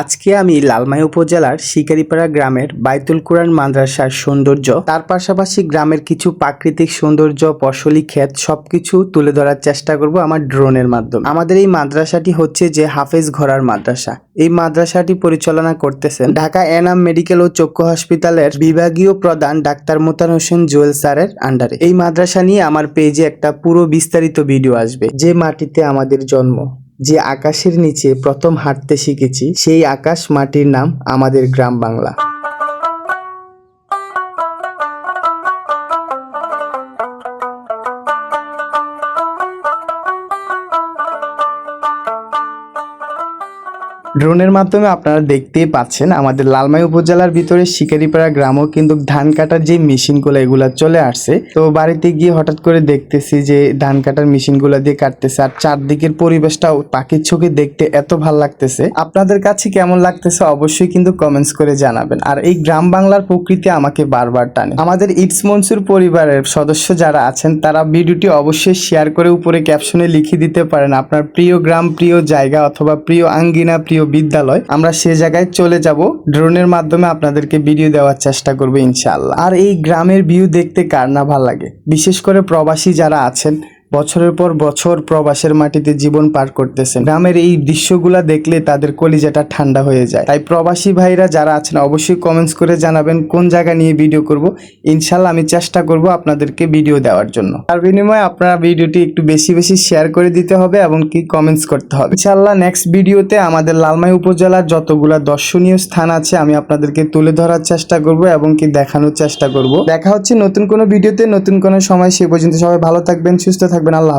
আজকে আমি লালমাই উপজেলার শিকারিপাড়া গ্রামের বাইতুল কুরআন মাদ্রাসার সৌন্দর্য, তার পাশাপাশি গ্রামের কিছু প্রাকৃতিক সৌন্দর্য, ফসলি ক্ষেত সবকিছু তুলে ধরার চেষ্টা করব আমার ড্রোনের মাধ্যমে। আমাদের এই মাদ্রাসাটি হচ্ছে যে হাফেজ ঘোড়ার মাদ্রাসা। এই মাদ্রাসাটি পরিচালনা করতেছেন ঢাকা এনাম মেডিকেল ও চক্ষু হসপিটালের বিভাগীয় প্রধান ডাক্তার মোতান হোসেন জুয়েল স্যারের আন্ডারে। এই মাদ্রাসা নিয়ে আমার পেজে একটা পুরো বিস্তারিত ভিডিও আসবে, যে মাটিতে আমাদের জন্ম। যে আকাশের নিচে প্রথম হাঁটতে শিখেছি সেই আকাশ মাটির নাম আমাদের গ্রাম বাংলা। ড্রোনের মাধ্যমে আপনারা দেখতেই পাচ্ছেন, আমাদের লালমাই উপজেলার ভিতরে শিকারিপাড়া গ্রামও কিন্তু ধান কাটার যে মেশিনগুলো এগুলা চলে আসছে। তো বাড়িতে গিয়ে হঠাৎ করে দেখতেছি যে ধান কাটার মেশিনগুলো দিয়ে কাটতেছে আর চারদিকের পরিবেশটাও পাখির চোখে দেখতে এত ভালো লাগতেছে। আপনাদের কাছে কেমন লাগতেছে অবশ্যই কিন্তু কমেন্টস করে জানাবেন। আর এই গ্রাম বাংলার প্রকৃতি আমাকে বারবার টানে। আমাদের ইটস মনসুর পরিবারের সদস্য যারা আছেন, তারা ভিডিওটি অবশ্যই শেয়ার করে উপরে ক্যাপশনে লিখে দিতে পারেন। আপনার প্রিয় গ্রাম, প্রিয় জায়গা অথবা প্রিয় আঙ্গিনা, প্রিয় বিদ্যালয়, আমরা সে জায়গায় চলে যাব। ড্রোনের মাধ্যমে আপনাদেরকে ভিডিও দেওয়ার চেষ্টা করব ইনশাল্লাহ আর এই গ্রামের ভিউ দেখতে কার না ভালো লাগে? বিশেষ করে প্রবাসী যারা আছেন বছরের পর বছর প্রবাসের মাটিতে জীবন পার করতেছেন। গ্রামের এই দৃশ্যগুলা দেখলে তাদের কলিজাটা ঠান্ডা হয়ে যায়। তাই প্রবাসী ভাইরা যারা আছেন, অবশ্যই কমেন্টস করে জানাবেন কোন জায়গা নিয়ে ভিডিও করব। ইনশাল্লাহ আমি চেষ্টা করব আপনাদেরকে ভিডিও দেওয়ার জন্য। তার বিনিময়ে আপনারা ভিডিওটি একটু বেশি বেশি শেয়ার করে দিতে হবে এবং কি কমেন্টস করতে হবে। ইনশাল্লাহ নেক্সট ভিডিওতে আমাদের লালমাই উপজেলার যতগুলা দর্শনীয় স্থান আছে, আমি আপনাদেরকে তুলে ধরার চেষ্টা করব এবং কি দেখানোর চেষ্টা করব। দেখা হচ্ছে নতুন কোনো ভিডিওতে নতুন কোনো সময়, সে পর্যন্ত সবাই ভালো থাকবেন, সুস্থ থাকবেন। আল্লাহ হাফেজ।